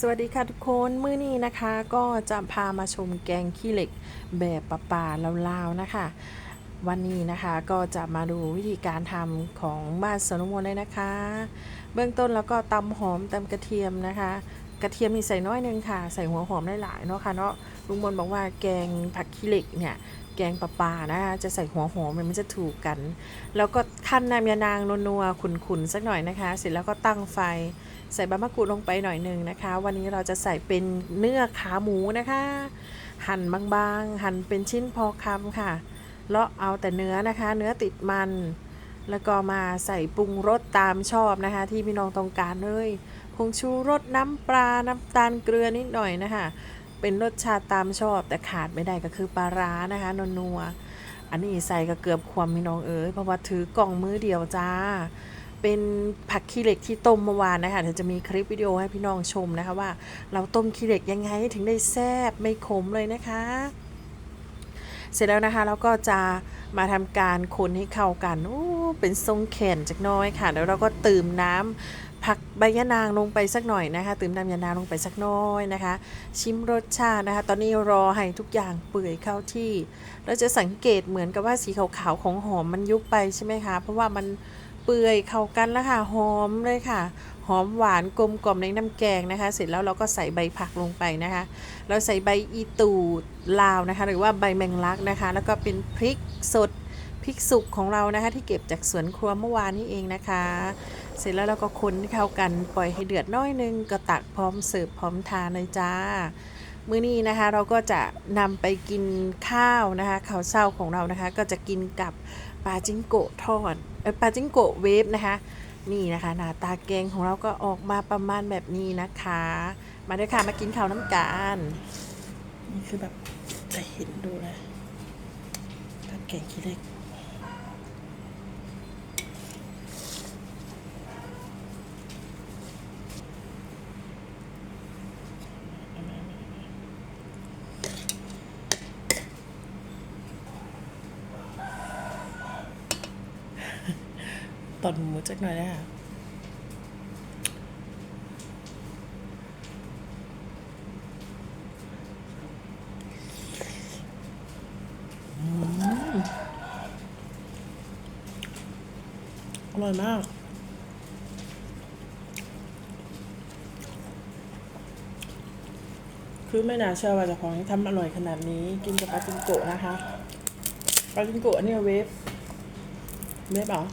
สวัสดีค่ะทุกคนมื้อนี้นะคะก็จะพามาชมแกงขี้เหล็กแบบปลาปลาลาวๆนะคะ วันนี้นะคะก็จะมาดูวิธีการทำของบ้านสวนมนเลยนะคะ เบื้องต้นแล้วก็ตำหอมตำกระเทียมนะคะ ระเทียมมีใส่น้อยนึงค่ะ ใส่หัวหอมได้หลายๆเนาะค่ะเนาะลุงมนบอกว่าแกงผักขี้เหล็กเนี่ยแกงปลาปลานะคะจะใส่หัวหอมมันจะถูกกัน แล้วก็ขั้นน้ำยานางนัวๆขุนๆสักหน่อยนะคะ เสร็จแล้วก็ตั้งไฟ ใส่ใบมะกรูดลงไปหน่อยหนึ่งนะคะ วันนี้เราจะใส่เป็นเนื้อขาหมูนะคะ หั่นบางๆ หั่นเป็นชิ้นพอคำค่ะเลาะเอาแต่เนื้อนะคะ เนื้อติดมัน แล้วก็มาใส่ปรุงรสตามชอบนะคะ ที่พี่น้องต้องการเลย ผงชูรสน้ำปลา น้ำตาลเกลือนิดหน่อยนะคะ เป็นรสชาติตามชอบแต่ขาดไม่ได้ก็คือปลาร้านะคะนัวๆอันนี้ใส่ก็เกือบความพี่น้องเอ๋ยเพราะว่าถือกล่องมือเดียวจ้า เป็นผักขี้เหล็กที่ต้มเมื่อวานนะคะเดี๋ยวจะมีคลิปวิดีโอให้พี่น้องชมนะคะว่า เราต้มขี้เหล็กยังไงถึงได้แซ่บไม่ขมเลยนะคะ เสร็จแล้วนะคะเราก็จะมาทำการคนให้เข้ากันโอ้เป็นทรงแขนจักน้อยค่ะ แล้วเราก็ตื่มน้ำ ผักใบยะนางลงไปสักหน่อยนะคะตื่มน้ำยะนางลงไปสักน้อยนะคะ ชิมรสชาตินะคะ ตอนนี้รอให้ทุกอย่างเปื่อยเข้าที่ เราจะสังเกตเหมือนกับว่าสีขาวๆของหอมมันยุบไปใช่ไหมคะ เพราะว่ามันเปื่อยเข้ากันแล้วค่ะหอมเลยค่ะหอมหวานกลมกล่อมในน้ำแกงนะคะ เสร็จแล้วเราก็ใส่ใบผักลงไปนะคะ เราใส่ใบอีตูดลาวนะคะ หรือว่าใบแมงลักนะคะ แล้วก็เป็นพริกสด พริกสุกของเรานะคะ ที่เก็บจากสวนครัวเมื่อวานนี้เองนะคะ เสร็จแล้วเราก็คนเข้ากันปล่อยให้เดือดน้อยนึงก็ตักพร้อมเสิร์ฟพร้อมทานเลยจ้า มื้อนี้นะคะเราก็จะนำไปกินข้าวนะคะข้าวเช้าของเรานะคะ ก็จะกินกับปลาจิงโกะทอดปลาจิงโกะเวฟนะคะนี่นะคะหน้าตาแกงของเราก็ออกมาประมาณแบบนี้นะคะ มาด้วยค่ะมากินข้าวน้ำกันนี่คือแบบจะเห็นดูเลยผัดแกงขี้เล็ก อนหมูจักหน่อยนะคะอร่อยมาก คือไม่น่าเชื่อว่าจะของทำอร่อยขนาดนี้ กินกับปลาจิงโกะนะคะปลาจิงโกะเนี่ยเวฟเวฟเหรอ